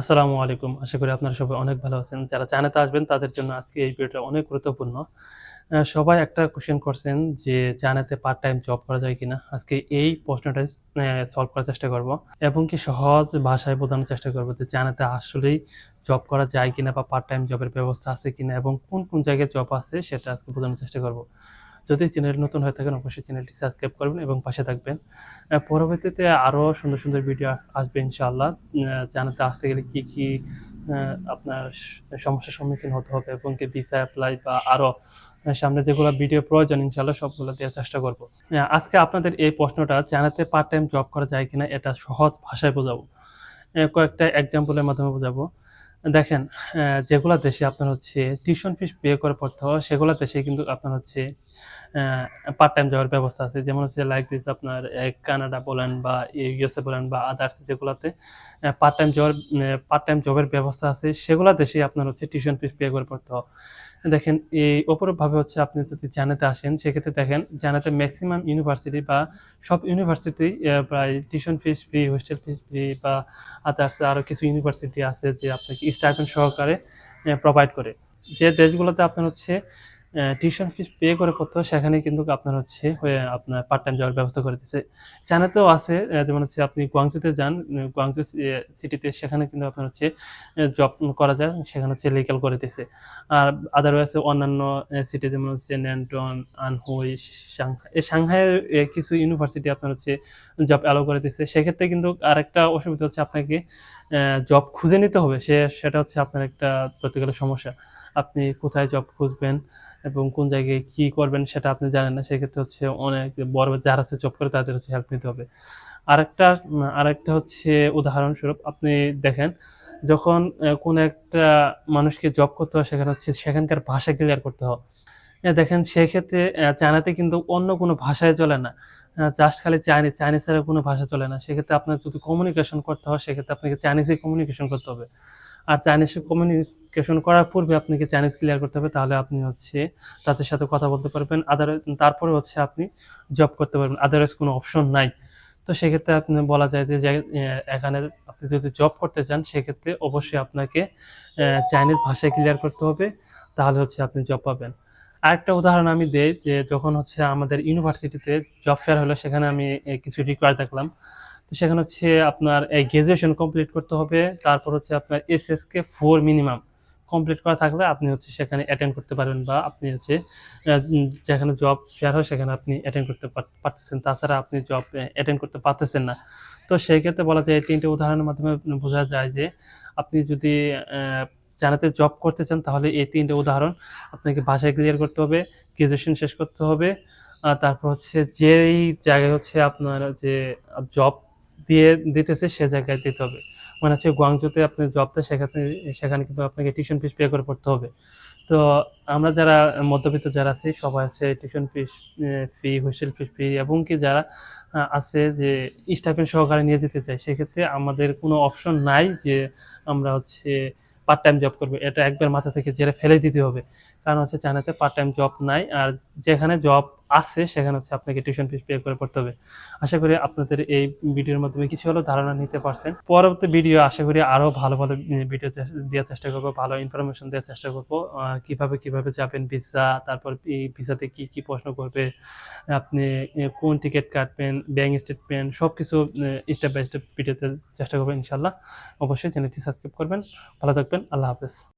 আসসালামু আলাইকুম। আশা করি আপনারা সবাই অনেক ভালো আছেন। যারা চায়নাতে আসবেন, তাদের জন্য আজকে এই ভিডিওটা অনেক গুরুত্বপূর্ণ। সবাই একটা কোশ্চেন করছেন যে চায়নাতে পার্ট টাইম জব করা যায় কিনা? আজকে এই প্রশ্নটা সলভ করার চেষ্টা করব এবং কি সহজ ভাষায় বোঝানোর চেষ্টা করব যে চায়নাতে আসলেই জব করা যায় কিনা বা পার্ট টাইম জবের ব্যবস্থা আছে কিনা এবং কোন কোন জায়গায় জব আছে সেটা আজকে বোঝানোর চেষ্টা করব। যদি চ্যানেল নতুন হয়ে থাকেন অবশ্যই চ্যানেলটি সাবস্ক্রাইব করবেন এবং পাশে থাকবেন। পরবর্তীতে আরও সুন্দর সুন্দর ভিডিও আসবে ইনশাআল্লাহ। জানাতে আসতে গেলে কি কি আপনার সমস্যার সম্মুখীন হতে হবে এবং কি ভিসা অ্যাপ্লাই বা আরও আহ, সামনে যেগুলো ভিডিও প্রয়োজন ইনশাল্লাহ সবগুলো দেওয়ার চেষ্টা করব। আজকে আপনাদের এই প্রশ্নটা জানাতে পার্ট টাইম জব করা যায় কিনা এটা সহজ ভাষায় বোঝাবো। কয়েকটা এক্সাম্পলের মাধ্যমে বোঝাবো। দেখেন যেগুলা দেশে আপনার হচ্ছে টিউশন ফিস পে করে পড়তে হয় সেগুলা দেশে কিন্তু আপনার হচ্ছে পার্ট টাইম যাওয়ার ব্যবস্থা আছে। যেমন হচ্ছে লাইক দিস আপনার কানাডা বলেন বা ইউএসএ বলেন বা আদার্স যেগুলাতে পার্ট টাইম যাওয়ার পার্ট টাইম জবের ব্যবস্থা আছে। সেগুলা দেশে আপনার হচ্ছে টিউশন ফিস পে করে পড়তে হয় দেখেন, এই অপরূপভাবে হচ্ছে আপনি যদি জানাতে আসেন, সেক্ষেত্রে দেখেন, জানাতে ম্যাক্সিমাম ইউনিভার্সিটি বা সব ইউনিভার্সিটি প্রায় tuition fees free hostel fees free বা আদার্স আরও কিছু ইউনিভার্সিটি আছে যে আপনাকে স্টাইপেন্ড সহকারে প্রোভাইড করে। যে দেশগুলোতে আপনার হচ্ছে টিউশন ফিস পে করে করতে হয় সেখানে কিন্তু আপনার হচ্ছে আপনার পার্ট টাইম যাওয়ার ব্যবস্থা করে দিচ্ছে চায়নাতেও আছে যেমন হচ্ছে আপনি গুয়াংজুতে যান গুয়াংজু সিটিতে সেখানে কিন্তু আপনার হচ্ছে জব করা যায়, সেখানে হচ্ছে লিগাল করে দিছে। আর আদারওয়াইজ অন্যান্য সিটি যেমন হচ্ছে ন্যান্টন আনহুই সাংহাই সাংহাইয়ের কিছু ইউনিভার্সিটি আপনার হচ্ছে জব অ্যালো করে দিচ্ছে সেক্ষেত্রে কিন্তু আরেকটা অসুবিধা হচ্ছে আপনাকে জব খুঁজে নিতে হবে, সে, সেটা হচ্ছে আপনার একটা ধরতে সমস্যা। আপনি কোথায় জব খুঁজবেন এবং কোন জায়গায় কি করবেন সেটা আপনি জানেন না, সেক্ষেত্রে হচ্ছে অনেক বড় যারা আছে জব করে তাদের হচ্ছে হেল্প নিতে হবে। আরেকটা আরেকটা হচ্ছে উদাহরণস্বরূপ, আপনি দেখেন যখন কোন একটা মানুষকে জব করতে হয়, সেখানে হচ্ছে সেখানকার ভাষা ক্লিয়ার করতে হয়। দেখেন সেক্ষেত্রে চায়নাতে কিন্তু অন্য কোনো ভাষায় চলে না। জাস্ট খালি চাইনিজ চাইনিজ ছাড়া কোনো ভাষা চলে না। সেক্ষেত্রে আপনার যদি কমিউনিকেশন করতে হয় সেক্ষেত্রে আপনাকে চাইনিজে কমিউনিকেশন করতে হবে। আর চাইনিজে কমিউনিকেশন করার পূর্বে আপনাকে চাইনিজ ক্লিয়ার করতে হবে। তাহলে আপনি হচ্ছে তাদের সাথে কথা বলতে পারবেন। আদার তারপরে হচ্ছে আপনি জব করতে পারবেন। আদারওয়াইজ কোনো অপশন নাই। তো সেক্ষেত্রে আপনি বলা যায় যে, এখানে আপনি যদি জব করতে চান সেক্ষেত্রে অবশ্যই আপনাকে চাইনিজ ভাষায় ক্লিয়ার করতে হবে। তাহলে হচ্ছে আপনি জব পাবেন। আরেকটা উদাহরণ আমি দেই যে যখন হচ্ছে আমাদের ইউনিভার্সিটিতে জব ফেয়ার হলো, সেখানে আমি কিছু রিকোয়ার দেখলাম। তো সেখানে হচ্ছে আপনার গ্রাজুয়েশন কমপ্লিট করতে হবে, তারপর হচ্ছে আপনার SS K four minimum complete করা থাকলে আপনি হচ্ছে সেখানে অ্যাটেন্ড করতে পারবেন বা আপনি হচ্ছে যেখানে জব ফেয়ার হয় সেখানে আপনি অ্যাটেন্ড করতে পার- পারতেছেন। তাছাড়া আপনি জব অ্যাটেন্ড করতে পারতেছেন না। তো সেই ক্ষেত্রে বলা যায় এই তিনটে উদাহরণের মাধ্যমে বোঝা যায় যে আপনি যদি জানাতে জব করতে চান, তাহলে এই তিনটে উদাহরণ আপনাকে ভাষায় ক্লিয়ার করতে হবে গ্রাজুয়েশন শেষ করতে হবে। তারপর হচ্ছে যেই জায়গায় হচ্ছে আপনার যে জব দিয়ে দিতেছে, সে জায়গায় দিতে হবে। মানে হচ্ছে গুয়াংজুতে আপনি জব দেয় সেখানে সেখানে কিন্তু আপনাকে টিউশন ফিস পে করে পড়তে হবে। তো আমরা যারা মধ্যবিত্ত যারা আছি, সবাই আছে টিউশন ফিস ফি হোস্টেল ফিস ফি এবং কি যারা আছে যে স্টাইপেন্ড সহকারে নিয়ে যেতে চাই সেক্ষেত্রে আমাদের কোনো অপশন নাই যে আমরা হচ্ছে পার্ট টাইম জব করবে, এটা একবার মাথা থেকে জেরে ফেলে দিতে হবে। কারণ হচ্ছে চায়নাতে পার্ট টাইম জব নাই, আর যেখানে জব আছে, সেখানে হচ্ছে আপনাকে টিউশন ফিস পে করে পড়তে হবে। আশা করি আপনাদের এই ভিডিওর মাধ্যমে কিছু হলেও ধারণা নিতে পারছেন। পরবর্তী ভিডিও আশা করি আরও ভালো ভালো ভিডিও দেওয়ার চেষ্টা করব, ভালো ইনফরমেশন দেওয়ার চেষ্টা করব কীভাবে কীভাবে যাবেন ভিসা তারপর এই ভিসাতে কি কি প্রশ্ন করবে, আপনি কোন টিকিট কাটবেন ব্যাংক স্টেটমেন্ট সব কিছু স্টেপ বাই স্টেপ ভিডিওতে চেষ্টা করবেন ইনশাল্লাহ অবশ্যই চ্যানেলটি সাবস্ক্রাইব করবেন। ভালো থাকবেন, আল্লাহ হাফেজ।